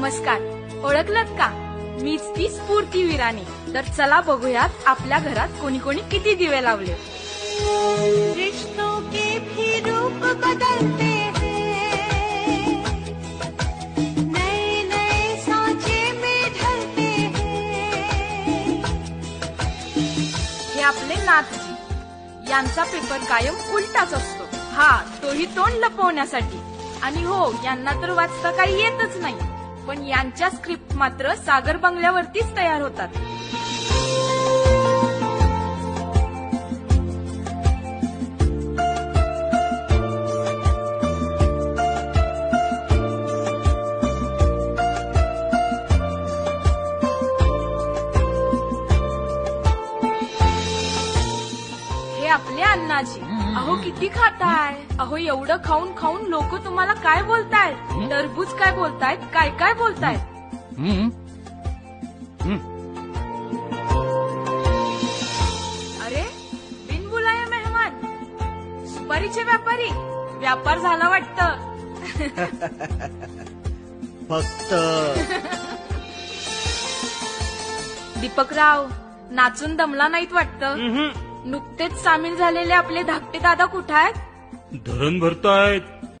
नमस्कार. ओळखलत का? मीच ती स्फूर्ती विराणी. तर चला बघूयात आपल्या घरात कोणी कोणी किती दिवे लावले. रिश्तों के भी रूप बदलते हैं। नए नए सांचे में ढलते हैं। हे आपले नाथजी यांचा पेपर कायम उलटाच असतो. हा तोही तोंड लपवण्यासाठी. आणि हो यांना तर वाचता काही येतच नाही. पण यांच्या स्क्रिप्ट मात्र सागर बंगल्यावरतीच तयार होतात. हे आपले अण्णाजी अहो किती खाताय? अहो एवढं खाऊन खाऊन लोक तुम्हाला काय बोलतायत? टरबूज काय बोलतायत? काय काय बोलतायत? हम्म. अरे बिन बुलाया मेहमान. सुपारीचे व्यापारी. व्यापार झाला वाटतं. फक्त. दीपकराव नाचून दमला नाहीत वाटतं? नुकतेच सामील झालेले आपले धाकटे दादा कुठे आहेत? धरण भरतायत.